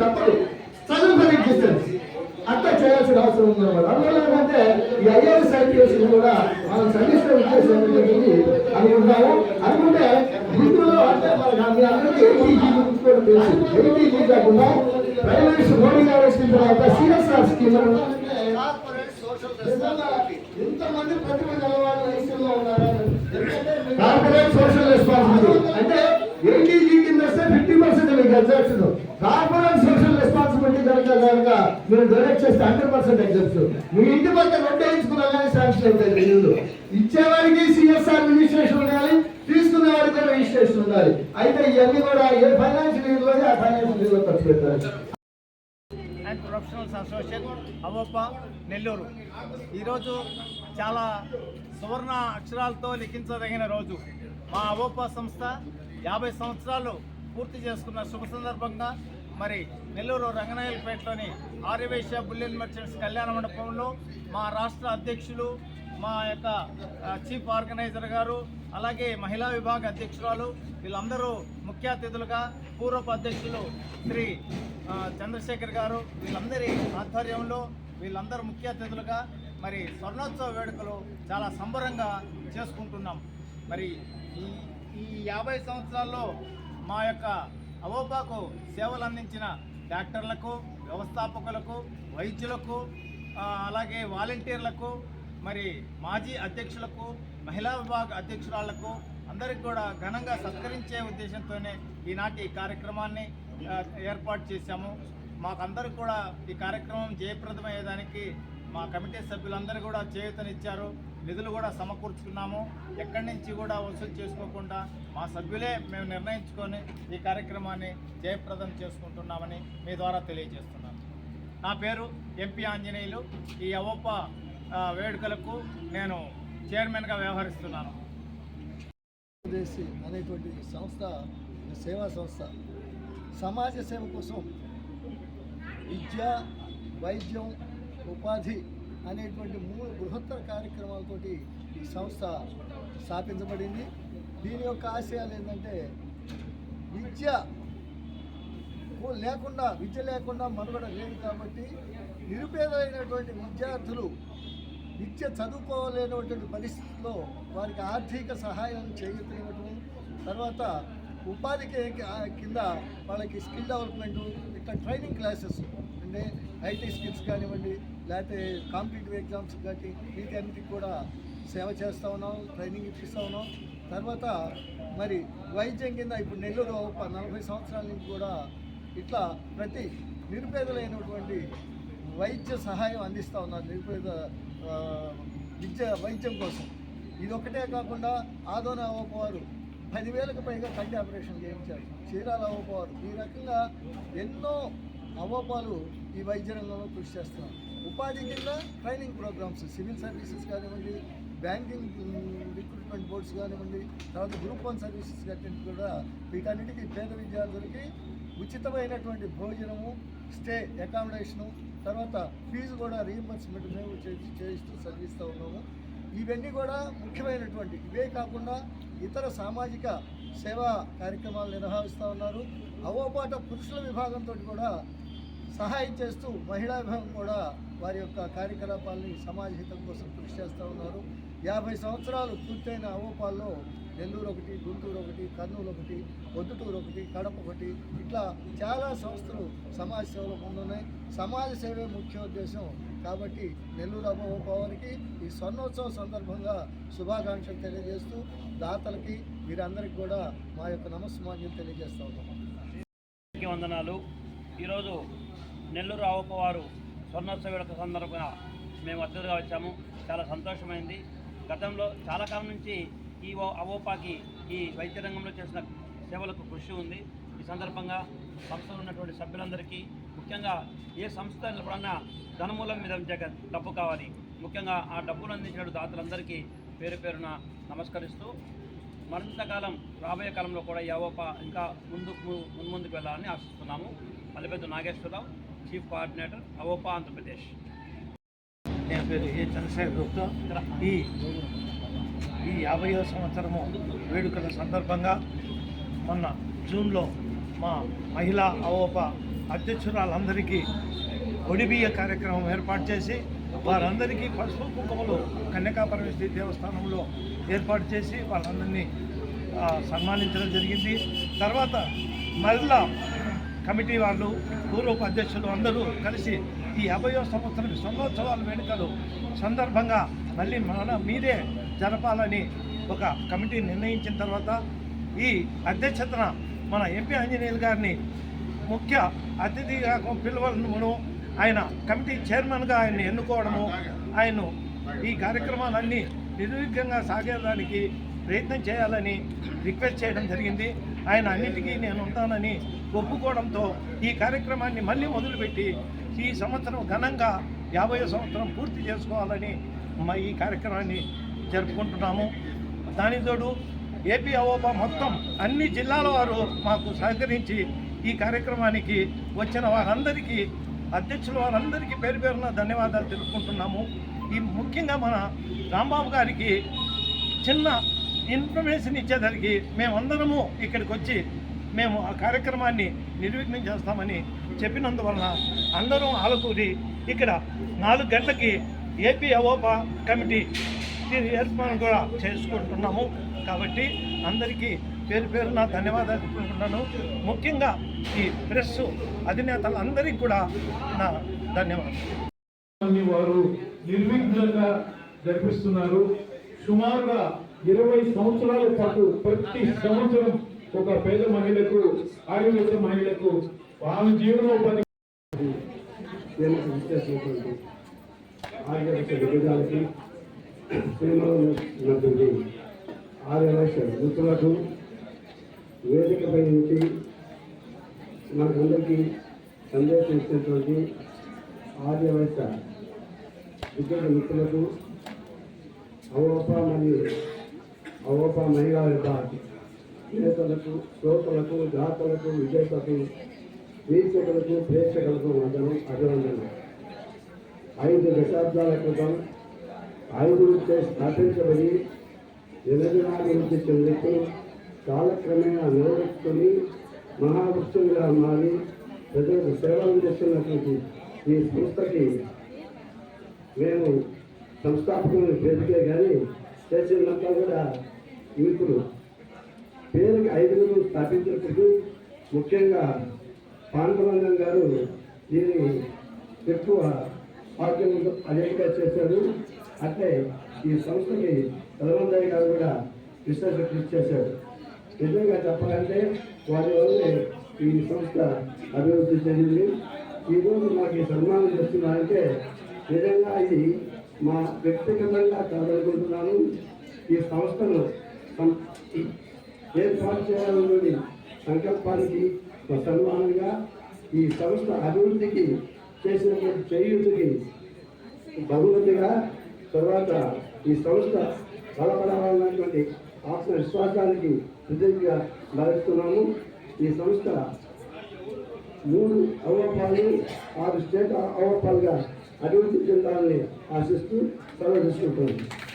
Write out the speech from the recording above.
తప్పదు. చదువు డిస్టెన్స్ అట్లా చేయాల్సిన అవసరం ఉందన్నమాట. అందువల్ల ఏంటంటే ఈ ఐఏఎస్ ఐపీఎస్ కూడా మనం చదివిస్తే ఉద్దేశం ఏంటంటే అనుకుంటాము అనుకుంటే గుంటూరులో అంటే మీ అందరికీ ఎయిటీజీ గురించి కూడా తెలుసు. ఎయిటీజీ కాకుండా ప్రైమ్ మినిస్టర్ మోడీ గారు వచ్చిన తర్వాత సిఎస్ఆర్ స్కీమ్ ఎంతమంది ప్రతిభ గలవాళ్ళు వయసులో ఉన్నారు కార్పొరేట్ సోషల్ రెస్పాన్సిబిలిటీ అంటే ఎయిటీజీ కింద వస్తే ఫిఫ్టీ పర్సెంట్ మీకు ఎగ్జామ్షన్ కార్పొరేట్ సోషల్ రెస్పాన్సిబిలిటీ కనుక కనుక మీరు డొనేట్ చేస్తే హండ్రెడ్ పర్సెంట్ ఎగ్జామ్షన్ మీ ఇంటి పక్కన రెండు వేయించుకున్నా కానీ శాంక్షన్ అవుతాయి ఇల్లు. ఇచ్చేవారికి సిఎస్ఆర్ రిజిస్ట్రేషన్ ఉండాలి తీసుకునే వారికి రిజిస్ట్రేషన్ ఉండాలి. అయితే ఇవన్నీ కూడా ఏ ఫైనాన్షియల్ ఇయర్లో ఆ ఫైనాన్షియల్ ఇయర్లో ఖర్చు పెట్టారు అండ్ ప్రొఫెషనల్స్ అసోసియేషన్ అవప్ప నెల్లూరు. ఈరోజు చాలా సువర్ణ అక్షరాలతో లిఖించదగిన రోజు. మా అవోప సంస్థ యాభై సంవత్సరాలు పూర్తి చేసుకున్న శుభ సందర్భంగా మరి నెల్లూరు రంగనాయలపేటలోని ఆర్యవేశ్య బుల్లెన్ మర్చెంట్స్ కళ్యాణ మండపంలో మా రాష్ట్ర అధ్యక్షులు మా యొక్క చీఫ్ ఆర్గనైజర్ గారు అలాగే మహిళా విభాగ అధ్యక్షురాలు వీళ్ళందరూ ముఖ్య అతిథులుగా పూర్వపు అధ్యక్షులు శ్రీ చంద్రశేఖర్ గారు వీళ్ళందరి ఆధ్వర్యంలో వీళ్ళందరూ ముఖ్య అతిథులుగా మరి స్వర్ణోత్సవ వేడుకలు చాలా సంబరంగా చేసుకుంటున్నాం. మరి ఈ ఈ యాభై సంవత్సరాల్లో మా యొక్క అవోపాకు సేవలు అందించిన డాక్టర్లకు వ్యవస్థాపకులకు వైద్యులకు అలాగే వాలంటీర్లకు మరి మాజీ అధ్యక్షులకు మహిళా విభాగ అధ్యక్షురాళ్ళకు అందరికి కూడా ఘనంగా సత్కరించే ఉద్దేశంతోనే ఈనాటి కార్యక్రమాన్ని ఏర్పాటు చేశాము. మాకందరూ కూడా ఈ కార్యక్రమం జయప్రదమయ్యేదానికి మా కమిటీ సభ్యులందరూ కూడా చేయూతనిచ్చారు. నిధులు కూడా సమకూర్చుకున్నాము. ఎక్కడి నుంచి కూడా వసూలు చేసుకోకుండా మా సభ్యులే మేము నిర్ణయించుకొని ఈ కార్యక్రమాన్ని జయప్రదం చేసుకుంటున్నామని మీ ద్వారా తెలియజేస్తున్నాను. నా పేరు ఎంపీ ఆంజనేయులు. ఈ అవోప వేడుకలకు నేను చైర్మన్గా వ్యవహరిస్తున్నాను. అనేటువంటి సంస్థ సేవా సంస్థ సమాజ సేవ కోసం విద్య వైద్యం ఉపాధి అనేటువంటి మూడు బృహత్తర కార్యక్రమాలతోటి ఈ సంస్థ స్థాపించబడింది. దీని యొక్క ఆశయాలు ఏంటంటే విద్య లేకుండా విద్య లేకుండా మనుగడ లేదు కాబట్టి నిరుపేదలైనటువంటి విద్యార్థులు విద్య చదువుకోలేనటువంటి పరిస్థితుల్లో వారికి ఆర్థిక సహాయం చేయగలిగటం తర్వాత ఉపాధికి కింద వాళ్ళకి స్కిల్ డెవలప్మెంట్ ఇట్లా ట్రైనింగ్ క్లాసెస్ అంటే ఐటీ స్కిల్స్ కానివ్వండి లేకపోతే కాంపిటేటివ్ ఎగ్జామ్స్ కానీ వీటన్నిటికి కూడా సేవ చేస్తూ ఉన్నాం ట్రైనింగ్ ఇప్పిస్తూ ఉన్నాం. తర్వాత మరి వైద్యం కింద ఇప్పుడు నెల్లూరు నలభై సంవత్సరాల నుంచి కూడా ఇట్లా ప్రతి నిరుపేదలైనటువంటి వైద్య సహాయం అందిస్తూ ఉన్నారు నిరుపేద విద్య వైద్యం కోసం. ఇది ఒకటే కాకుండా ఆదోన వారు పదివేలకు పైగా కంటి ఆపరేషన్ చేయించారు. చీరాల అవ్వవారు ఈ రకంగా ఎన్నో అవ్వపాలు ఈ వైద్య రంగంలో కృషి చేస్తున్నారు. ఉపాధి కింద ట్రైనింగ్ ప్రోగ్రామ్స్ సివిల్ సర్వీసెస్ కానివ్వండి బ్యాంకింగ్ రిక్రూట్మెంట్ బోర్డ్స్ కానివ్వండి తర్వాత గ్రూప్ వన్ సర్వీసెస్ కానివ్వండి కూడా వీటన్నిటికీ పేద విద్యార్థులకి ఉచితమైనటువంటి భోజనము స్టే అకామిడేషను తర్వాత ఫీజు కూడా రీఎంబర్స్మెంట్ మేము చేసి చేయిస్తూ చదివిస్తూ ఉన్నాము. ఇవన్నీ కూడా ముఖ్యమైనటువంటి. ఇవే కాకుండా ఇతర సామాజిక సేవా కార్యక్రమాలు నిర్వహిస్తూ ఉన్నారు. అవోపాట పురుషుల విభాగంతో కూడా సహాయం చేస్తూ మహిళా విభాగం కూడా వారి యొక్క కార్యకలాపాలని సమాజ హితం కోసం కృషి చేస్తూ ఉన్నారు. యాభై సంవత్సరాలు పూర్తయిన అవోపాల్లో నెల్లూరు ఒకటి గుంటూరు ఒకటి కర్నూలు ఒకటి పొద్దుటూరు ఒకటి కడప ఒకటి ఇట్లా చాలా సంస్థలు సమాజ సేవలో ముందున్నాయి. సమాజ సేవే ముఖ్య ఉద్దేశం కాబట్టి నెల్లూరు అమ్మవారికి ఈ స్వర్ణోత్సవం సందర్భంగా శుభాకాంక్షలు తెలియజేస్తూ దాతలకి వీరందరికీ కూడా మా యొక్క నమస్మాన్యం తెలియజేస్తా ఉన్నాం. వందనాలు. ఈరోజు నెల్లూరు ఆవుపవారు స్వర్ణోత్సవ వేడుక సందర్భంగా మేము అతిథిగా వచ్చాము. చాలా సంతోషమైంది. గతంలో చాలా కాలం నుంచి ఈ అవోపాకి ఈ వైద్య రంగంలో చేసిన సేవలకు కృషి ఉంది. ఈ సందర్భంగా సంస్థలో ఉన్నటువంటి సభ్యులందరికీ ముఖ్యంగా ఏ సంస్థ ఎప్పుడన్నా ధనమూలం మీద డబ్బు కావాలి. ముఖ్యంగా ఆ డబ్బును అందించిన దాతలందరికీ పేరు పేరున నమస్కరిస్తూ మరింతకాలం రాబోయే కాలంలో కూడా ఈ అవోప ఇంకా ముందుకు ముందుకు వెళ్ళాలని ఆశిస్తున్నాము. Mallepedda Nageswararao chief coordinator Avopa Andhra Pradesh. నేను పేరు ఏ చంద్రశేఖర్ గుప్తా. ఈ ఈ యాభైవ సంవత్సరము వేడుకల సందర్భంగా మొన్న జూన్లో మా మహిళా అవోప అధ్యక్షురాలందరికీ ఒడిబియ్య కార్యక్రమం ఏర్పాటు చేసి వారందరికీ పసుపు కుంకుమలు కన్యకాపరమేశ్వరి దేవస్థానంలో ఏర్పాటు చేసి వాళ్ళందరినీ సన్మానించడం జరిగింది. తర్వాత మరలా కమిటీ వాళ్ళు పూర్వపు అధ్యక్షులు అందరూ కలిసి ఈ యాభైవ సంవత్సరం సంవత్సరాల వేడుకలు సందర్భంగా మళ్ళీ మన మీరే జరపాలని ఒక కమిటీ నిర్ణయించిన తర్వాత ఈ అధ్యక్షతన మన ఎంపీ ఆంజనేయులు గారిని ముఖ్య అతిథిగా పిలవడము ఆయన కమిటీ చైర్మన్గా ఆయన్ని ఎన్నుకోవడము ఆయన ఈ కార్యక్రమాలన్నీ నిర్విఘ్నంగా సాగేదానికి ప్రయత్నం చేయాలని రిక్వెస్ట్ చేయడం జరిగింది. ఆయన అన్నిటికీ నేను ఉంటానని ఒప్పుకోవడంతో ఈ కార్యక్రమాన్ని మళ్ళీ మొదలుపెట్టి ఈ సంవత్సరం ఘనంగా యాభై సంవత్సరం పూర్తి చేసుకోవాలని మా ఈ కార్యక్రమాన్ని జరుపుకుంటున్నాము. దానితోడు ఏపీ అవోపా మొత్తం అన్ని జిల్లాల వారు మాకు సహకరించి ఈ కార్యక్రమానికి వచ్చిన వారందరికీ అధ్యక్షుల వారందరికీ పేరు పేరున ధన్యవాదాలు తెలుపుకుంటున్నాము. ఈ ముఖ్యంగా మన రాంబాబు గారికి చిన్న ఇన్ఫర్మేషన్ ఇచ్చేదానికి మేమందరము ఇక్కడికి వచ్చి మేము ఆ కార్యక్రమాన్ని నిర్విఘ్నం చేస్తామని చెప్పినందువలన అందరం ఆలకూరి ఇక్కడ నాలుగు గంటలకి ఏపీ అవోపా కమిటీ దీని ఏర్పాటు కూడా చేసుకుంటున్నాము. కాబట్టి అందరికీ పేరు పేరున ధన్యవాదాలు చెప్పుకుంటున్నాను. ముఖ్యంగా ఈ ప్రెస్ అధినేతలందరికీ కూడా నా ధన్యవాదాలు. వారు నిర్విఘ్నంగా జరిపిస్తున్నారు. సుమారుగా ఇరవై సంవత్సరాల పాటు ప్రతి సంవత్సరం ఒక పేద మహిళకు ఆదివాసీ మహిళకు వాళ్ళ జీవనోపాధి విభజాలకి ఉన్నటువంటి ఆర్యవైశ్య మిత్రులకు వేదికపై నుంచి మనకందరికీ సందేశం ఇచ్చినటువంటి ఆర్యవైశ్య విద్యుత్ మిత్రులకు అవోప మరియు అవోప మహిళా యొక్క నేతలకు శ్రోతలకు దాతలకు విజేతలకు వీక్షకులకు ప్రేక్షకులకు మాత్రం అభినందనలు ఐదు దశాబ్దాల క్రితం ఐదు స్థాపించబడి నిలదినాభివృద్ధి చెందుతూ కాలక్రమేణా నిలబెట్టుకుని మహావృక్షంగా మారి ప్రజలకు సేవలు చేస్తున్నటువంటి ఈ సంస్థకి మేము సంస్థాపకులను పేరుకే కానీ చేసినంతా కూడా యువకులు పేరుకి ఐదుగురు స్థాపించినప్పుడు ముఖ్యంగా పాండవరంగం గారు దీన్ని ఎక్కువ పార్టీ అనేకగా చేశారు. అంటే ఈ సంస్థకి ధర్మందరి గారు కూడా విశ్లేషణ కృషి చేశారు. నిజంగా చెప్పాలంటే వారి వల్ల ఈ సంస్థ అభివృద్ధి చెందింది. ఈరోజు మాకు ఈ సన్మానం చేస్తున్నారంటే నిజంగా ఇది మా వ్యక్తిగతంగా చదవనుకుంటున్నాను ఈ సంస్థను ఏర్పాటు చేయాలన్నది సంకల్పానికి సన్మానంగా ఈ సంస్థ అభివృద్ధికి చేసినటువంటి చేయుడికి బహుమతిగా తర్వాత ఈ సంస్థ బలపడాలన్నటువంటి ఆత్మవిశ్వాసానికి కృతజ్ఞతగా భావిస్తున్నాము ఈ సంస్థ మూడు అవపాలు ఆరు స్టేట్ అవపాలుగా అభివృద్ధి చెందాలని ఆశిస్తూ సెలవు తీసుకుంటున్నాను